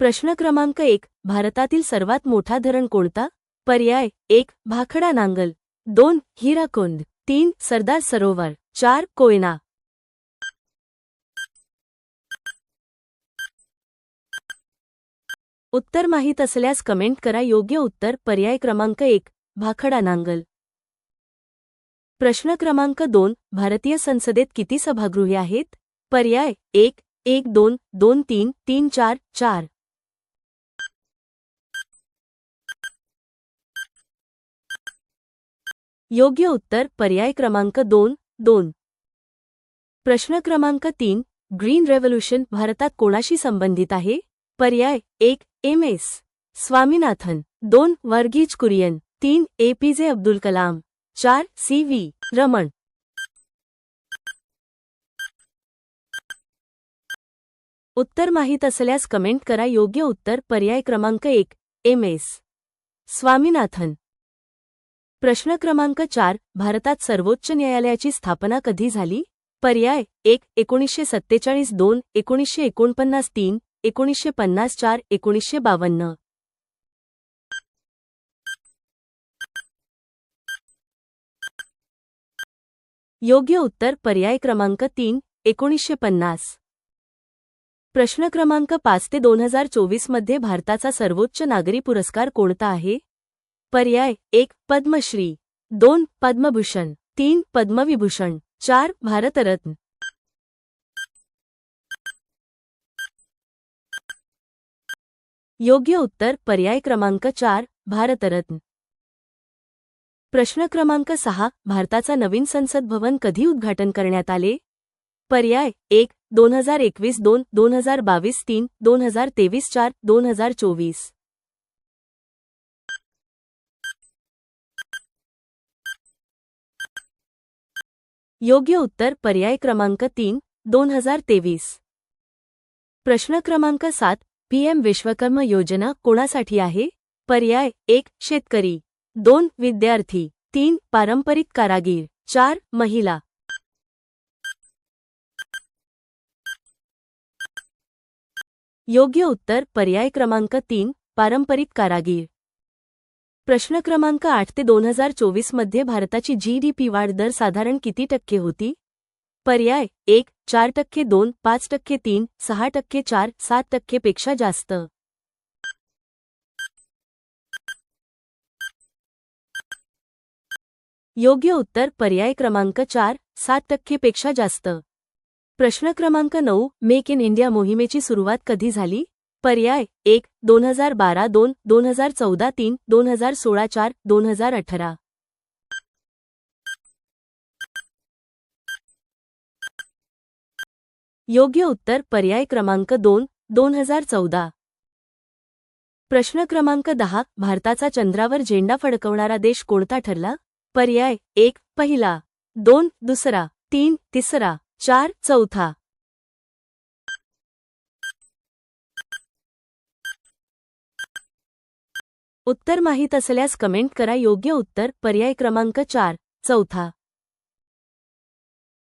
प्रश्न क्रमांक एक भारतातील सर्वात मोठा धरण कोणता? पर्याय एक भाखडा नांगल. दोन हिराकुंद. तीन सरदार सरोवर. चार कोयना. उत्तर माहीत असल्यास कमेंट करा. योग्य उत्तर पर्याय क्रमांक एक भाखडा नांगल. प्रश्न क्रमांक दोन भारतीय संसदेत किती सभागृहे आहेत? पर्याय एक एक दोन दोन तीन तीन चार चार. योग्य उत्तर पर्याय क्रमांक दोन दोन. प्रश्न क्रमांक तीन ग्रीन रेव्होल्युशन भारतात कोणाशी संबंधित आहे? पर्याय एक एम एस स्वामीनाथन. दोन वर्गीज कुरियन. तीन ए पी जे अब्दुल कलाम. चार सी व्ही रमण. उत्तर माहीत असल्यास कमेंट करा. योग्य उत्तर पर्याय क्रमांक एक एम एस स्वामीनाथन. प्रश्न क्रमांक चार भारतात सर्वोच्च न्यायालयाची स्थापना कधी झाली? पर्याय एक एकोणीसशे सत्तेचाळीस दोन एकोणीसशे एकोणपन्नास तीन एकोणीसशे पन्नास चार एकोणीसशे बावन्न. योग्य उत्तर पर्याय क्रमांक तीन एकोणीसशे पन्नास. प्रश्न क्रमांक पाच ते दोन हजार चोवीसमध्ये भारताचा सर्वोच्च नागरी पुरस्कार कोणता आहे? पर्याय एक पद्मश्री दोन पद्मभूषण तीन पद्मविभूषण चार भारतरत्न. योग्य उत्तर पर्याय क्रमांक चार भारतरत्न. प्रश्न क्रमांक सहा भारताचा नवीन संसद भवन कधी उद्घाटन करण्यात आले? पर्याय एक दोन हजार एकवीस दोन दोन हजार बावीस तीन दोन हजार तेवीस चार दोन हजार चोवीस. योग्य उत्तर पर्याय क्रमांक तीन, दोन हज़ार तेवीस. प्रश्न क्रमांक सात पीएम विश्वकर्म योजना कोणासाठी आहे? पर्याय एक, शेतकरी. दोन, विद्यार्थी. तीन, पारंपरिक कारागीर. चार, महिला. योग्य उत्तर पर्याय क्रमांक तीन, पारंपरिक कारागीर. प्रश्न क्रमांक आठ ते दोन हजार चोवीसमध्ये भारताची जीडीपी वाढ दर साधारण किती टक्के होती? पर्याय एक चार टक्के दोन पाच टक्के तीन सहा टक्के चार सात टक्केपेक्षा जास्त. योग्य उत्तर पर्याय क्रमांक चार सात टक्केपेक्षा जास्त. प्रश्न क्रमांक नऊ मेक इन इंडिया मोहिमेची सुरुवात कधी झाली? पर्याय एक दोन हजार बारा दोन दोन हजार चौदा तीन दोन हजार सोळा चार दोन हजार अठरा. योग्य उत्तर पर्याय क्रमांक दोन दोन हजार चौदा. प्रश्न क्रमांक दहा भारताचा चंद्रावर झेंडा फडकवणारा देश कोणता ठरला? पर्याय एक पहिला दोन दुसरा तीन तिसरा चार चौथा. उत्तर माहीत असल्यास कमेंट करा. योग्य उत्तर पर्याय क्रमांक चार चौथा.